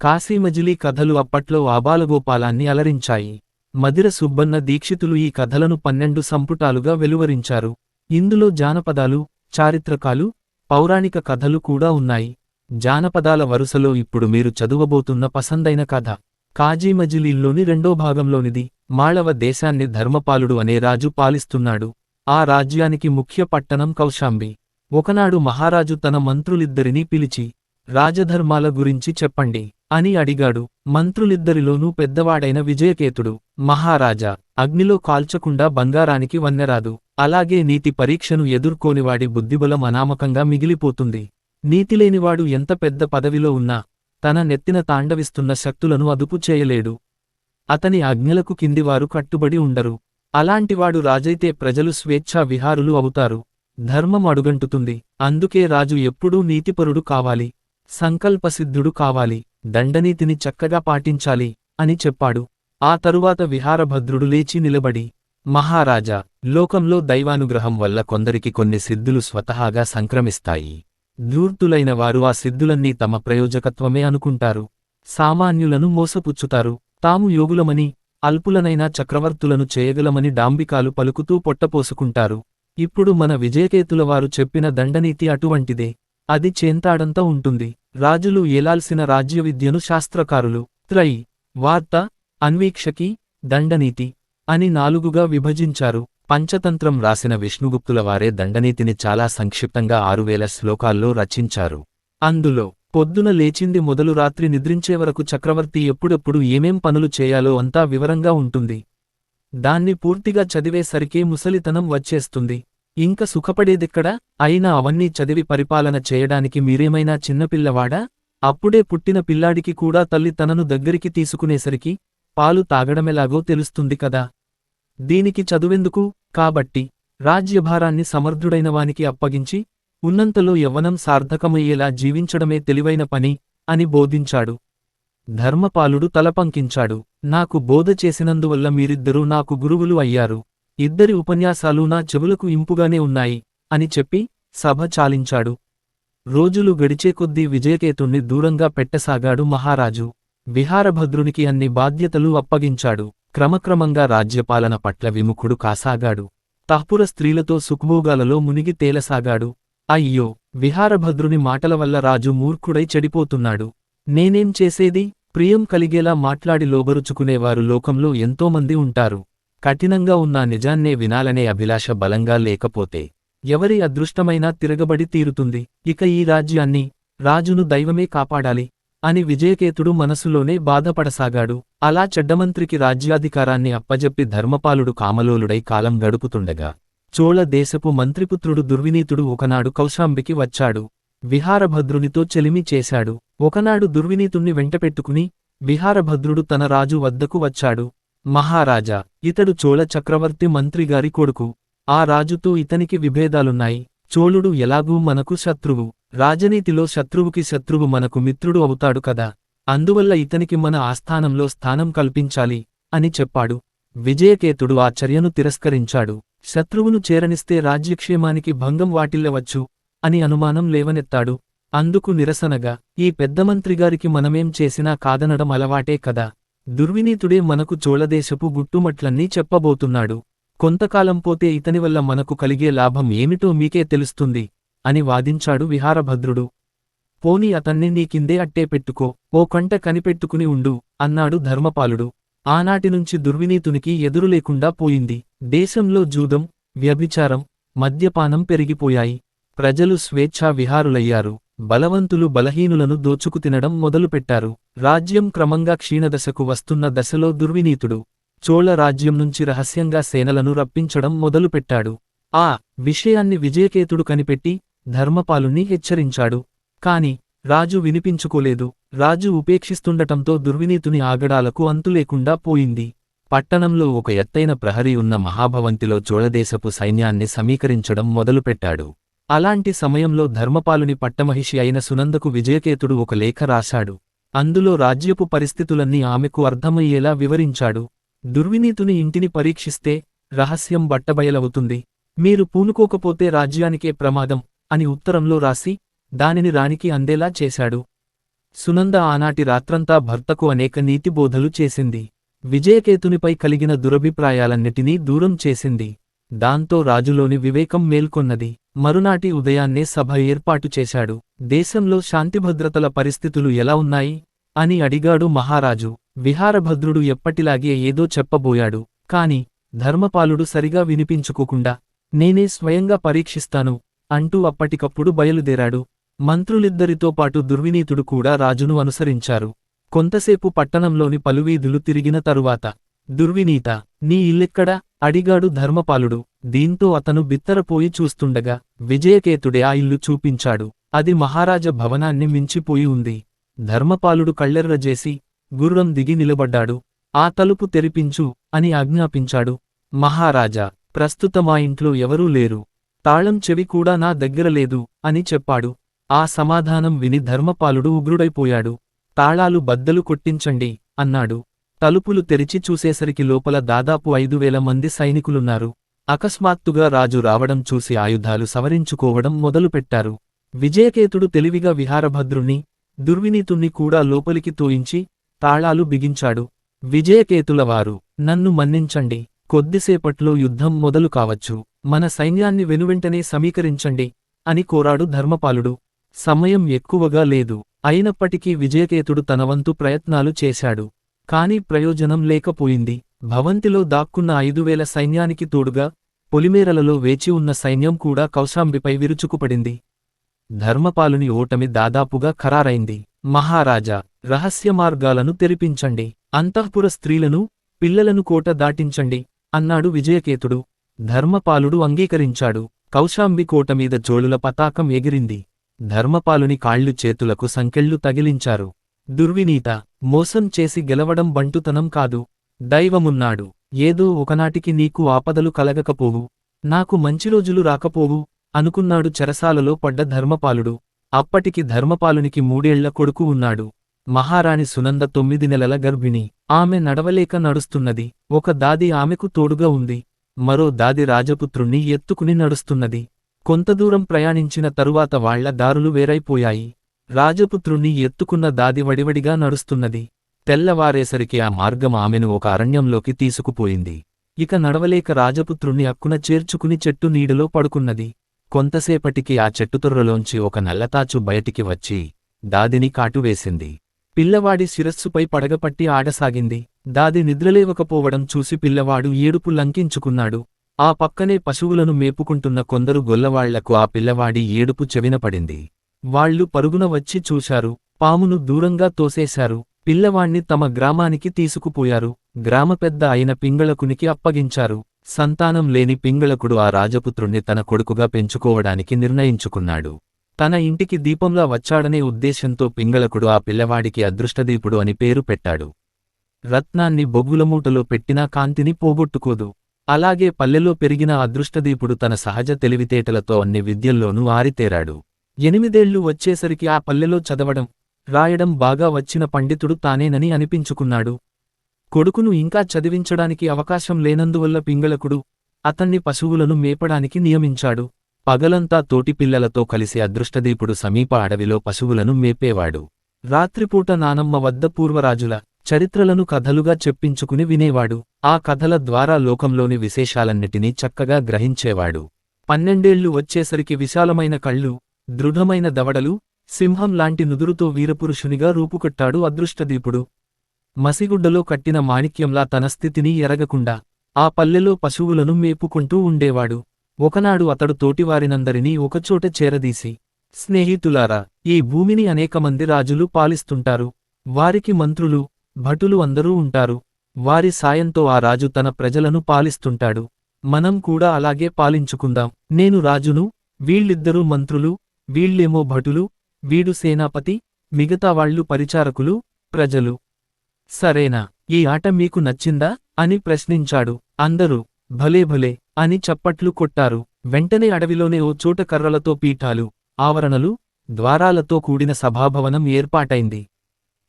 కాశీమజిలీ కథలు అప్పట్లో ఆబాలగోపాలాన్ని అలరించాయి. మదిర సుబ్బన్న దీక్షితులు ఈ కథలను పన్నెండు సంపుటాలుగా వెలువరించారు. ఇందులో జానపదాలు చారిత్రకాలు పౌరాణిక కథలు కూడా ఉన్నాయి. జానపదాల వరుసలో ఇప్పుడు మీరు చదువబోతున్న పసందైన కథ. కాజీమజిలీల్లోని రెండో భాగంలోనిది మాళవ దేశాన్ని ధర్మపాలుడు అనే రాజు పాలిస్తున్నాడు. ఆ రాజ్యానికి ముఖ్య పట్టణం కౌశాంబి. ఒకనాడు మహారాజు తన మంత్రులిద్దరినీ పిలిచి రాజధర్మాల గురించి చెప్పండి అని అడిగాడు. మంత్రులిద్దరిలోనూ పెద్దవాడైన విజయకేతుడు మహారాజా అగ్నిలో కాల్చకుండా బంగారానికి వన్నెరాదు. అలాగే నీతి పరీక్షను ఎదుర్కోనివాడి బుద్ధిబలం అనామకంగా మిగిలిపోతుంది. నీతిలేనివాడు ఎంత పెద్ద పదవిలో ఉన్నా తన నెత్తిన తాండవిస్తున్న శక్తులను అదుపు చేయలేడు. అతని ఆజ్ఞలకు కిందివారు కట్టుబడి ఉండరు. అలాంటివాడు రాజైతే ప్రజలు స్వేచ్ఛా విహారులు అవుతారు. ధర్మం అడుగంటుతుంది. అందుకే రాజు ఎప్పుడూ నీతిపరుడు కావాలి. సంకల్పసిద్ధుడు కావాలి దండనీతిని చక్కగా పాటించాలి అని చెప్పాడు. ఆ తరువాత విహారభద్రుడు లేచి నిలబడి మహారాజా లోకంలో దైవానుగ్రహం వల్ల కొందరికి కొన్ని సిద్ధులు స్వతహాగా సంక్రమిస్తాయి. ధూర్తులైన వారు ఆ సిద్ధులన్నీ తమ ప్రయోజకత్వమే అనుకుంటారు. సామాన్యులను మోసపుచ్చుతారు. తాము యోగులమని అల్పులనైనా చక్రవర్తులను చేయగలమని డాంబికాలు పలుకుతూ పొట్టపోసుకుంటారు. ఇప్పుడు మన విజయకేతులవారు చెప్పిన దండనీతి అటువంటిదే. అది చేంతాడంత ఉంటుంది. రాజులు ఏలాల్సిన రాజ్య విద్యను శాస్త్రకారులు. త్రై వార్త అన్వీక్షకి దండనీతి అని నాలుగుగా విభజించారు. పంచతంత్రం రాసిన విష్ణుగుప్తుల వారే దండనీతిని చాలా సంక్షిప్తంగా ఆరువేల శ్లోకాల్లో రచించారు. అందులో పొద్దున లేచింది మొదలు రాత్రి నిద్రించే వరకు చక్రవర్తి ఎప్పుడెప్పుడు ఏమేం పనులు చేయాలో అంతా వివరంగా ఉంటుంది. దాన్ని పూర్తిగా చదివేసరికే ముసలితనం వచ్చేస్తుంది. ఇంక సుఖపడేదిక్కడ? అయినా అవన్నీ చదివి పరిపాలన చేయడానికి మీరేమైనా చిన్నపిల్లవాడా? అప్పుడే పుట్టిన పిల్లాడికి కూడా తల్లి తనను దగ్గరికి తీసుకునేసరికి పాలు తాగడమెలాగో తెలుస్తుంది కదా. దీనికి చదువెందుకు? కాబట్టి రాజ్యభారాన్ని సమర్థుడైన వానికి అప్పగించి ఉన్నంతలో యవ్వనం సార్థకమయ్యేలా జీవించడమే తెలివైన పని అని బోధించాడు. ధర్మపాలుడు తలపంకించాడు. నాకు బోధ చేసినందువల్ల మీరిద్దరూ నాకు గురువులు అయ్యారు. ఇద్దరి ఉపన్యాసాలు నా చెవులకు ఇంపుగానే ఉన్నాయి అని చెప్పి సభ చాలించాడు. రోజులు గడిచే కొద్దీ విజయకేతుణ్ణి దూరంగా పెట్టసాగాడు మహారాజు. విహారభద్రునికి అన్ని బాధ్యతలు అప్పగించాడు. క్రమక్రమంగా రాజ్యపాలన పట్ల విముఖుడు కాసాగాడు. తహపుర స్త్రీలతో సుఖభోగాలలో మునిగి తేలసాగాడు. అయ్యో విహారభద్రుని మాటల వల్ల రాజు మూర్ఖుడై చెడిపోతున్నాడు. నేనేం చేసేది? ప్రియం కలిగేలా మాట్లాడి లోబరుచుకునేవారు లోకంలో ఎంతోమంది ఉంటారు. కఠినంగా ఉన్న నిజాన్నే వినాలనే అభిలాష బలంగా లేకపోతే ఎవరి అదృష్టమైనా తిరగబడి తీరుతుంది. ఇక ఈ రాజ్యాన్ని రాజును దైవమే కాపాడాలి అని విజయకేతుడు మనసులోనే బాధపడసాగాడు. అలా చెడ్డమంత్రికి రాజ్యాధికారాన్ని అప్పజెప్పి ధర్మపాలుడు కామలోలుడై కాలం గడుపుతుండగా చోళ దేశపు మంత్రిపుత్రుడు దుర్వినీతుడు ఒకనాడు కౌశాంబికి వచ్చాడు. విహారభద్రునితో చెలిమి చేశాడు. ఒకనాడు దుర్వినీతుణ్ణి వెంటపెట్టుకుని విహారభద్రుడు తన రాజు వద్దకు వచ్చాడు. మహారాజా ఇతడు చోళ చక్రవర్తి మంత్రిగారి కొడుకు. ఆ రాజుతో ఇతనికి విభేదాలున్నాయి. చోళుడు ఎలాగూ మనకు శత్రువు రాజనీతిలో శత్రువుకి శత్రువు మనకు మిత్రుడు అవుతాడు కదా. అందువల్ల ఇతనికి మన ఆస్థానంలో స్థానం కల్పించాలి అని చెప్పాడు. విజయకేతుడు ఆ చర్యను తిరస్కరించాడు. శత్రువును చేరనిస్తే రాజ్యక్షేమానికి భంగం వాటిల్లవచ్చు అని అనుమానం లేవనెత్తాడు. అందుకు నిరసనగా ఈ పెద్దమంత్రిగారికి మనమేం చేసినా కాదనడం అలవాటే కదా. దుర్వినీతుడే మనకు చోళదేశపు గుట్టుమట్లన్నీ చెప్పబోతున్నాడు. కొంతకాలం పోతే ఇతని వల్ల మనకు కలిగే లాభం ఏమిటో మీకే తెలుస్తుంది అని వాదించాడు విహారభద్రుడు. పోని అతన్ని నీకిందే అట్టే పెట్టుకో ఓ కంట కనిపెట్టుకుని ఉండు అన్నాడు ధర్మపాలుడు. ఆనాటినుంచి దుర్వినీతునికి ఎదురులేకుండా పోయింది. దేశంలో జూదం వ్యభిచారం మద్యపానం పెరిగిపోయాయి. ప్రజలు స్వేచ్ఛా విహారులయ్యారు. బలవంతులు బలహీనులను దోచుకు తినడం మొదలుపెట్టారు రాజ్యం క్రమంగా క్షీణదశకు వస్తున్న దశలో దుర్వినీతుడు చోళ రాజ్యం నుంచి రహస్యంగా సేనలను రప్పించడం మొదలుపెట్టాడు ఆ విషయాన్ని విజయకేతుడు కనిపెట్టి ధర్మపాలుణ్ణి హెచ్చరించాడు. కాని రాజు వినిపించుకోలేదు. రాజు ఉపేక్షిస్తుండటంతో దుర్వినీతుని ఆగడాలకు అంతులేకుండా పోయింది. పట్టణంలో ఒక ఎత్తైన ప్రహరీ ఉన్న మహాభవంతిలో చోళదేశపు సైన్యాన్ని సమీకరించడం మొదలుపెట్టాడు. అలాంటి సమయంలో ధర్మపాలుని పట్టమహిషి అయిన సునందకు విజయకేతుడు ఒక లేఖ రాశాడు. అందులో రాజ్యపు పరిస్థితులన్నీ ఆమెకు అర్థమయ్యేలా వివరించాడు. దుర్వినీతుని ఇంటిని పరీక్షిస్తే రహస్యం బట్టబయలవుతుంది. మీరు పూనుకోకపోతే రాజ్యానికే ప్రమాదం అని ఉత్తరంలో రాసి దానిని రాణికి అందేలా చేశాడు. సునంద ఆనాటి రాత్రంతా భర్తకు అనేక నీతిబోధలు చేసింది. విజయకేతునిపై కలిగిన దురభిప్రాయాలన్నిటినీ దూరం చేసింది. దాంతో రాజులోని వివేకం మేల్కొన్నది. మరునాటి ఉదయాన్నే సభ ఏర్పాటు చేశాడు. దేశంలో శాంతిభద్రతల పరిస్థితులు ఎలా ఉన్నాయి? అని అడిగాడు మహారాజు. విహారభద్రుడు ఎప్పటిలాగే ఏదో చెప్పబోయాడు. కాని ధర్మపాలుడు సరిగా వినిపించుకోకుండా నేనే స్వయంగా పరీక్షిస్తాను అంటూ అప్పటికప్పుడు బయలుదేరాడు. మంత్రులిద్దరితో పాటు దుర్వినీతుడు కూడా రాజును అనుసరించారు. కొంతసేపు పట్టణంలోని పలువీధులు తిరిగిన తరువాత దుర్వినీత నీ ఇల్లెక్కడా? అడిగాడు ధర్మపాలుడు. దీంతో అతను బిత్తరపోయి చూస్తుండగా విజయకేతుడే ఆ ఇల్లు చూపించాడు. అది మహారాజ భవనాన్ని మించిపోయి ఉంది. ధర్మపాలుడు కళ్ళెర్రజేసి గుర్రం దిగి నిలబడ్డాడు. ఆ తలుపు తెరిపించు అని ఆజ్ఞాపించాడు. మహారాజా ప్రస్తుతం మా ఇంట్లో ఎవరూ లేరు. తాళం చెవి కూడా నా దగ్గర లేదు అని చెప్పాడు. ఆ సమాధానం విని ధర్మపాలుడు ఉగ్రుడైపోయాడు. తాళాలు బద్దలు కొట్టించండి అన్నాడు. తలుపులు తెరిచి చూసేసరికి లోపల దాదాపు ఐదు వేల మంది సైనికులున్నారు. అకస్మాత్తుగా రాజు రావడం చూసి ఆయుధాలు సవరించుకోవడం మొదలుపెట్టారు. విజయకేతుడు తెలివిగా విహారభద్రుణ్ణి దుర్వినీతుణ్ణి కూడా లోపలికి తోయించి తాళాలు బిగించాడు. విజయకేతులవారు నన్ను మన్నించండి. కొద్దిసేపట్లో యుద్ధం మొదలు కావచ్చు. మన సైన్యాన్ని వెనువెంటనే సమీకరించండి అని కోరాడు ధర్మపాలుడు. సమయం ఎక్కువగా లేదు. అయినప్పటికీ విజయకేతుడు తనవంతు ప్రయత్నాలు చేశాడు. కాని ప్రయోజనం లేకపోయింది. భవంతిలో దాక్కున్న ఐదువేల సైన్యానికి తోడుగా పొలిమేరలలో వేచి ఉన్న సైన్యం కూడా కౌశాంబిపై విరుచుకుపడింది. ధర్మపాలుని ఓటమి దాదాపుగా ఖరారైంది. మహారాజా రహస్య మార్గాలను తెరిపించండి. అంతఃపుర స్త్రీలను పిల్లలను కోట దాటించండి అన్నాడు విజయకేతుడు. ధర్మపాలుడు అంగీకరించాడు. కౌశాంబి కోట మీద జోళుల పతాకం ఎగిరింది. ధర్మపాలుని కాళ్ళు చేతులకు సంకెళ్ళు తగిలించారు. దుర్వినీత మోసం చేసి గెలవడం బంటుతనం కాదు. దైవమున్నాడు. ఏదో ఒకనాటికి నీకు ఆపదలు కలగకపోవు. నాకు మంచి రోజులు రాకపోవు అనుకున్నాడు చెరసాలలో పడ్డ ధర్మపాలుడు. అప్పటికి ధర్మపాలునికి మూడేళ్ళ కొడుకు ఉన్నాడు. మహారాణి సునంద తొమ్మిది నెలల గర్భిణి. ఆమె నడవలేక నడుస్తున్నది. ఒక దాది ఆమెకు తోడుగా ఉంది. మరో దాది రాజపుత్రుణ్ణి ఎత్తుకుని నడుస్తున్నది. కొంతదూరం ప్రయాణించిన తరువాత వాళ్ళ దారులు వేరైపోయాయి. రాజపుత్రుణ్ణి ఎత్తుకున్న దాది వడివడిగా నడుస్తున్నది. తెల్లవారేసరికి ఆ మార్గం ఆమెను ఒక అరణ్యంలోకి తీసుకుపోయింది. ఇక నడవలేక రాజపుత్రుణ్ణి అక్కున చేర్చుకుని చెట్టు నీడలో పడుకున్నది. కొంతసేపటికి ఆ చెట్టుతొర్రలోంచి ఒక నల్లతాచు బయటికి వచ్చి దాదిని కాటువేసింది. పిల్లవాడి శిరస్సుపై పడగపట్టి ఆడసాగింది. దాది నిద్రలేవకపోవడం చూసి పిల్లవాడు ఏడుపు లంకించుకున్నాడు. ఆ పక్కనే పశువులను మేపుకుంటున్న కొందరు గొల్లవాళ్ళకు ఆ పిల్లవాడి ఏడుపు చెవినపడింది. వాళ్ళు పరుగున వచ్చి చూశారు. పామును దూరంగా తోసేశారు. పిల్లవాణ్ణి తమ గ్రామానికి తీసుకుపోయారు. గ్రామ పెద్ద అయిన పింగళకునికి అప్పగించారు. సంతానం లేని పింగళకుడు ఆ రాజపుత్రుణ్ణి తన కొడుకుగా పెంచుకోవడానికి నిర్ణయించుకున్నాడు. తన ఇంటికి దీపంలా వచ్చాడనే ఉద్దేశంతో పింగళకుడు ఆ పిల్లవాడికి అదృష్టదీపుడు అని పేరు పెట్టాడు. రత్నాన్ని బొగ్గులమూటలో పెట్టినా కాంతిని పోగొట్టుకోదు. అలాగే పల్లెలో పెరిగిన అదృష్టదీపుడు తన సహజ తెలివితేటలతో అన్ని విద్యల్లోనూ ఆరితేరాడు. ఎనిమిదేళ్ళు వచ్చేసరికి ఆ పల్లెలో చదవడం రాయడం బాగా వచ్చిన పండితుడు తానేనని అనిపించుకున్నాడు. కొడుకును ఇంకా చదివించడానికి అవకాశం లేనందువల్ల పింగళకుడు అతన్ని పశువులను మేపడానికి నియమించాడు. పగలంతా తోటి పిల్లలతో కలిసి అదృష్టదీపుడు సమీప అడవిలో పశువులను మేపేవాడు. రాత్రిపూట నానమ్మ వద్ద పూర్వరాజుల చరిత్రలను కథలుగా చెప్పించుకుని వినేవాడు. ఆ కథల ద్వారా లోకంలోని విశేషాలన్నిటినీ చక్కగా గ్రహించేవాడు. పన్నెండేళ్ళు వచ్చేసరికి విశాలమైన కళ్ళు దృఢమైన దవడలు సింహం లాంటి నుదురుతో వీరపురుషునిగా రూపుకట్టాడు అదృష్టదీపుడు. మసిగుడ్డలో కట్టిన మాణిక్యంలా తన స్థితిని ఎరగకుండా ఆ పల్లెలో పశువులను మేపుకుంటూ ఉండేవాడు. ఒకనాడు అతడు తోటివారినందరినీ ఒకచోట చేరదీసి స్నేహితులారా ఈ భూమిని అనేకమంది రాజులు పాలిస్తుంటారు. వారికి మంత్రులు భటులు అందరూ ఉంటారు. వారి సాయంతో ఆ రాజు తన ప్రజలను పాలిస్తుంటాడు. మనం కూడా అలాగే పాలించుకుందాం. నేను రాజును వీళ్ళిద్దరూ మంత్రులు వీళ్ళేమో భటులు వీడు సేనాపతి మిగతావాళ్ళు పరిచారకులు ప్రజలు. సరేనా ఈ ఆట మీకు నచ్చిందా? అని ప్రశ్నించాడు. అందరూ భలే భలే అని చప్పట్లు కొట్టారు. వెంటనే అడవిలోనే ఓ చోట కర్రలతో పీఠాలు ఆవరణలు ద్వారాలతో కూడిన సభాభవనం ఏర్పాటైంది.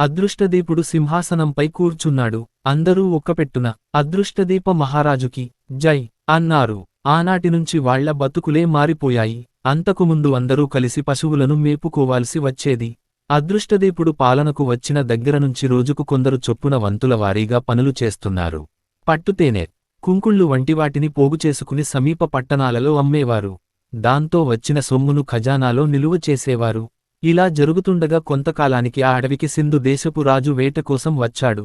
అదృష్టదీపుడు సింహాసనంపై కూర్చున్నాడు. అందరూ ఒక్కపెట్టున అదృష్టదీప మహారాజుకి జై అన్నారు. ఆనాటినుంచి వాళ్ళ బతుకులే మారిపోయాయి. అంతకుముందు అందరూ కలిసి పశువులను మేపుకోవాల్సి వచ్చేది. అదృష్టదేపుడు పాలనకు వచ్చిన దగ్గర నుంచి రోజుకు కొందరు చొప్పున వంతుల వారీగా పనులు చేస్తున్నారు. పట్టుతేనే కుంకుళ్ళు వంటివాటిని పోగుచేసుకుని సమీప పట్టణాలలో అమ్మేవారు. దాంతో వచ్చిన సొమ్మును ఖజానాలో నిలువ చేసేవారు. ఇలా జరుగుతుండగా కొంతకాలానికి ఆ అడవికి సింధు దేశపు రాజు వేట కోసం వచ్చాడు.